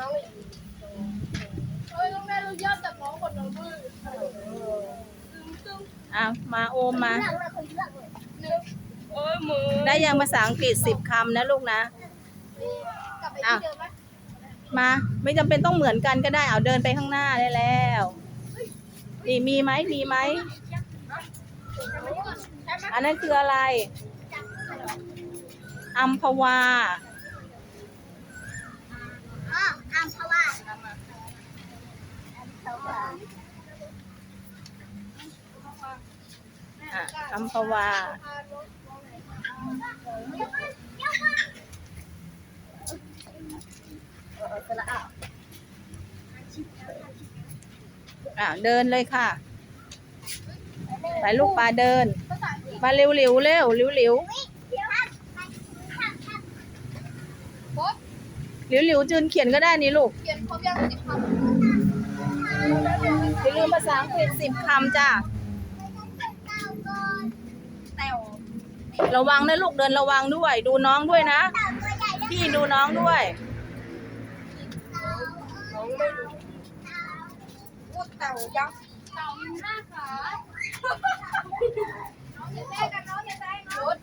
น้องอีกเฮ้ยน้องแม่รู้ยอดจากน้องคนน้องมือตึ้งตึ้งอะมาโอมมาหลังเลยคนเลือกเลยนึกโอ้ยมือได้ยังภาษาอังกฤษสิบคำนะลูกนะ กลับไปที่เดิมปะมาไม่จำเป็นต้องเหมือนกันก็ได้เอาเดินไปข้างหน้าได้แล้ว นี่มีไหมมีไหมใช่ไหมอันนั้นคืออะไรอัมพวา อ๋ออัมพวาอะอัมพวาอะเดินเลยค่ะ ไปลูกปลาเดินภาษาอังกฤษมาเร็วๆเร็วเร็วเร็วเร็วโบ๊ทเร็วเร็วจืนเขียนก็ได้นี่ลูกเขียนครบยังสิบคำอย่าลืมภาษาอังกฤษสิบคำจ้ะแต้วระวังนะลูกเดินระวังด้วย ดูน้องด้วยนะ พี่ดูน้องด้วยน้องไม่รู้พูดเต่ายักษ์เต่ามีห้าขาน้องอย่าแตกกันน้องอย่าแตกน้อง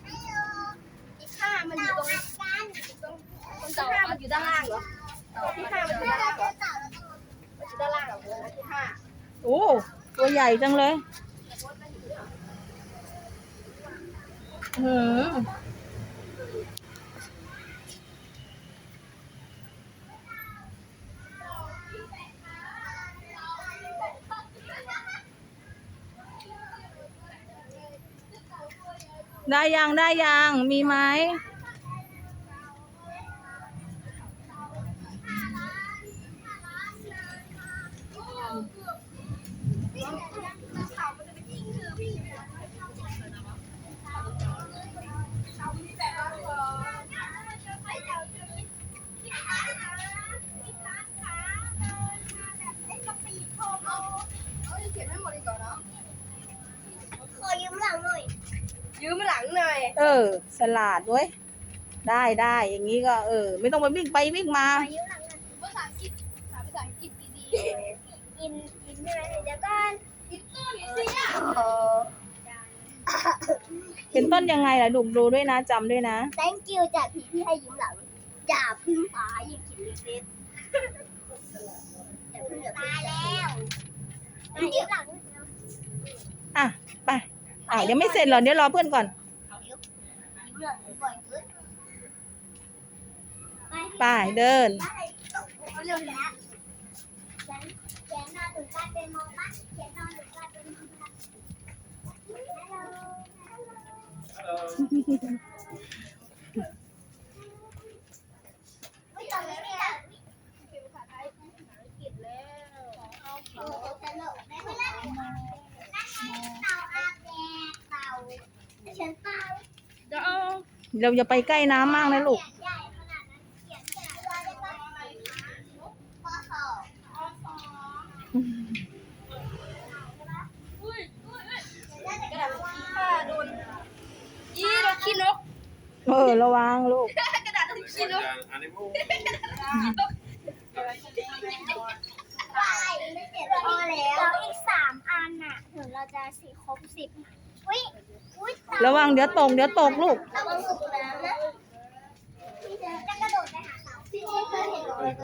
อีกห้ามันอยู่ตรงตรงตรงเต่ามันอยู่ด้านล่างเหรอเต่า ที่ห้ามันอยู่ด้านล่างเหรอมันอยู่ด้านล่างเหรอเออที่ห้าโอ้ตัวใหญ่จังเลยหืมได้ยังได้ยังมีไหม ยืมหลังหน่อยเออสลาดด้วย ได้ได้อย่างนี้ก็ เออ ไม่ต้องไปวิ่งไปวิ่งมา ขอยืมหลังหน่อยภาษาอังกฤษถามภาษาอังกฤษดีกินกินได้ไหมเดี๋ยวก่อนๆกินต้นสิอะเป็นต้นยังไงล่ะดูดูด้วยนะจำด้วยนะ thank you จากพี่ที่ให้ยืมหลังจ่าพึ่งฟ้ายิงขิดเล็กๆอย่าพึ่งเหลือตายแล้วมายืมหลังอะ ไปอะยังไม่เสร็จเหรอเดี๋ยวรอเพื่อนก่อนยืมหลังก่อนขึ้นไปเดินเเดี๋ยวเราอย่าไปใกล้น้ำมากนะลูกเอะไรางปสองอุ้ยอุ้ยอุ้ยกระดาษขี้ข้าโดนยี่โดนขี้นกเออ ระวังลูก กระดาษขี้นกอย่างอันนี้พวกไม่เจ็บพอแล้วอีกสามอันน่ะถึงเราจะสีครบสิบอุ้ย ระวังเดี๋ยวตกเดี๋ยวตกลูก ระวังสุกนะ